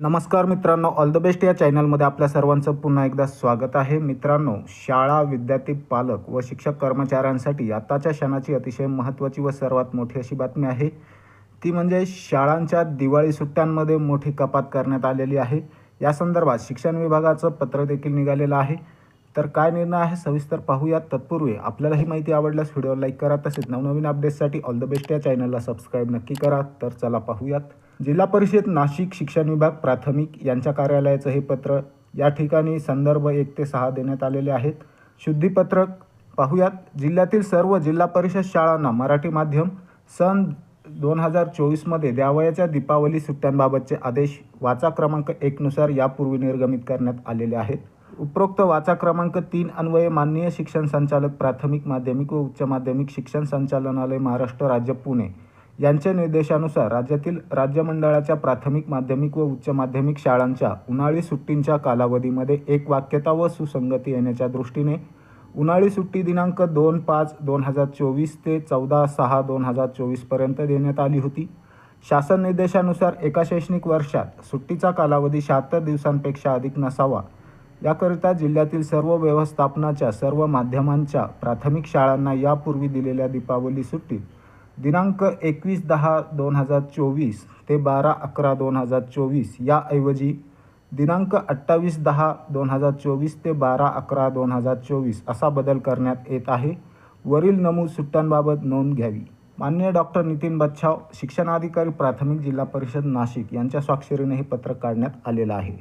नमस्कार मित्रांनो all the best या चॅनलमध्ये आपल्या सर्वांचं पुन्हा एकदा स्वागत आहे. मित्रांनो शाळा विद्यार्थी पालक व शिक्षक कर्मचाऱ्यांसाठी आताच्या क्षणाची अतिशय महत्त्वाची व सर्वात मोठी अशी बातमी आहे. ती म्हणजे शाळांच्या दिवाळी सुट्ट्यांमध्ये मोठी कपात करण्यात आलेली आहे. या संदर्भात शिक्षण विभागाचं पत्र देखील निघालेलं आहे. तर काय निर्णय आहे सविस्तर पाहूयात तत्पूर्वी आपल्याला ही माहिती आवडल्यास व्हिडिओ लाईक करा. तसेच नवनवीन अपडेट्ससाठी ऑल द बेस्ट या चॅनलला सबस्क्राईब नक्की करा. तर चला पाहूयात. जिल्हा परिषद नाशिक शिक्षण विभाग प्राथमिक यांच्या कार्यालयाचं हे पत्र या ठिकाणी संदर्भ एक ते सहा देण्यात आलेले आहेत. शुद्धीपत्रक पाहूयात. जिल्ह्यातील सर्व जिल्हा परिषद शाळांना मराठी माध्यम सन दोन हजार चोवीसमध्ये द्यावयाच्या दीपावली सुट्ट्यांबाबतचे आदेश वाचा क्रमांक एकनुसार यापूर्वी निर्गमित करण्यात आलेले आहेत. उपरोक्त वाचा क्रमांक तीन अन्वये माननीय शिक्षण संचालक प्राथमिक माध्यमिक व उच्च माध्यमिक शिक्षण संचालनालय महाराष्ट्र राज्य पुणे. यांच्या निर्देशानुसार राज्यातील राज्य मंडळाच्या प्राथमिक माध्यमिक व उच्च माध्यमिक शाळांच्या उन्हाळी सुट्टींच्या कालावधीमध्ये एक वाक्यता व सुसंगती येण्याच्या दृष्टीने उन्हाळी सुट्टी दिनांक दोन पाच दोन हजार चोवीस ते चौदा सहा दोन हजार चोवीसपर्यंत देण्यात आली होती. शासन निर्देशानुसार एका शैक्षणिक वर्षात सुट्टीचा कालावधी शहात्तर दिवसांपेक्षा अधिक नसावा. याकरिता जिल्ह्यातील सर्व व्यवस्थापनाच्या सर्व माध्यमांच्या प्राथमिक शाळांना यापूर्वी दिलेल्या दीपावली सुट्टीत दिनांक एकवीस दहा दोन हजार चोवीस ते बारा अकरा दोन हजार चोवीस याऐवजी दिनांक अठ्ठावीस दहा दोन हजार चोवीस ते बारा अकरा दोन हजार चोवीस असा बदल करण्यात येत आहे. वरील नमूद सुट्ट्यांबाबत नोंद घ्यावी. मान्य डॉक्टर नितीन बच्छाव शिक्षणाधिकारी प्राथमिक जिल्हा परिषद नाशिक यांच्या स्वाक्षरीने हे पत्रक काढण्यात आलेलं आहे.